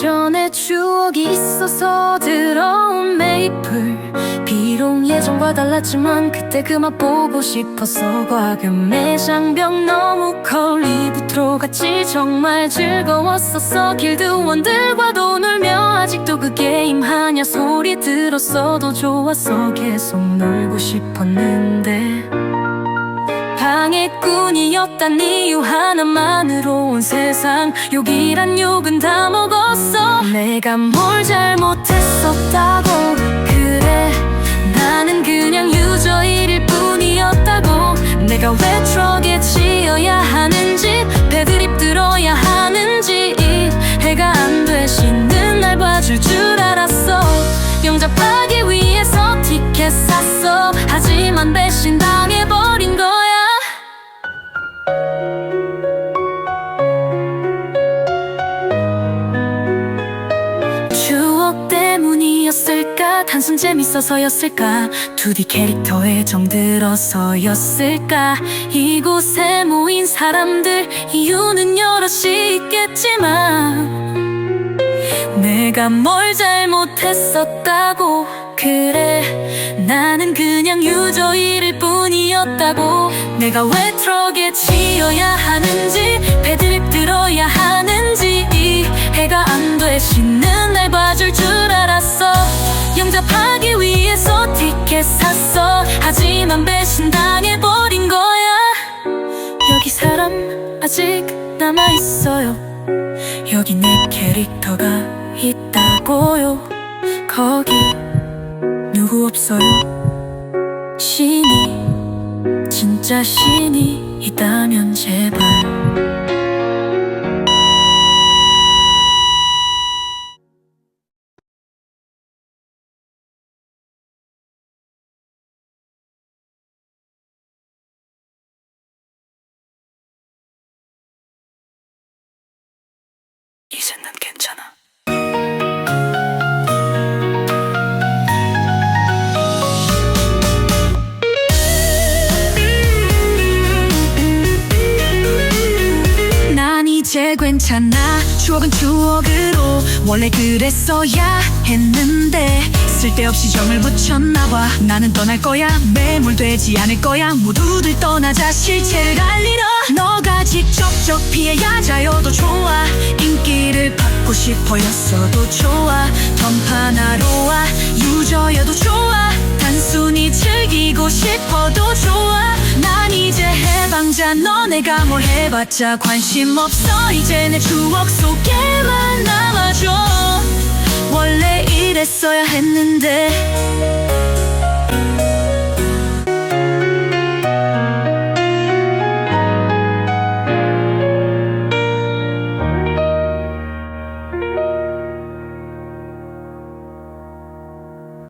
예전에 추억이 있어서 들어온 메이플. 비록 예전과 달랐지만 그때 그 맛 보고 싶었어 과금의 장벽 너무 커 리부트로 같이 정말 즐거웠었어. 길드원들과도 놀며 아직도 그 게임 하냐 소리 들었어도 좋았어. 계속 놀고 싶었는데. 방해꾼이었단 이유 하나만으로 온 세상. 욕이란 욕은 다 먹었어. 내가 뭘 잘못했었다고. 그래 나는 그냥 유저일일 뿐이었다고. 내가 왜 트럭에 치여야 하는지 배드립 들어야 하는지. 이해가 안돼 쉬는 날 봐줄 줄 알았어. 영접하기 위해서 티켓 샀어. 하지만 배신당 단순 재밌어서였을까? 2D 캐릭터에 정들어서였을까? 이곳에 모인 사람들 이유는 여럿이 있겠지만 내가 뭘 잘못했었다고? 그래 나는 그냥 유저일일 뿐이었다고. 내가 왜 트럭에 치여야 하는지 배드립 들어야 하는지 이 해가 안 돼 쉬는 날 봐줄 줄 알았어 영접하기 위해서 티켓 샀어. 하지만 배신당해버린 거야. 여기 사람 아직 남아있어요. 여기 내 캐릭터가 있다고요. 거기 누구 없어요? 신이 진짜 신이 있다면 제발 이제 난 이제 괜찮아? 추억은 추억으로 원래 그랬어야 했는데 쓸데없이 정을 붙였나봐. 나는 떠날 거야 매몰되지 않을 거야. 모두들 떠나자 실체를 알리러. 너가 직접적 피해야 자여도 좋아. 인기를 받고 싶어였어도 좋아. 던파나로 와 유저여도 좋아. 단순히 즐기고 싶어도 좋아 너네가 뭘 해봤자 관심 없어. 이제 내 추억 속에만 남아줘. 원래 이랬어야 했는데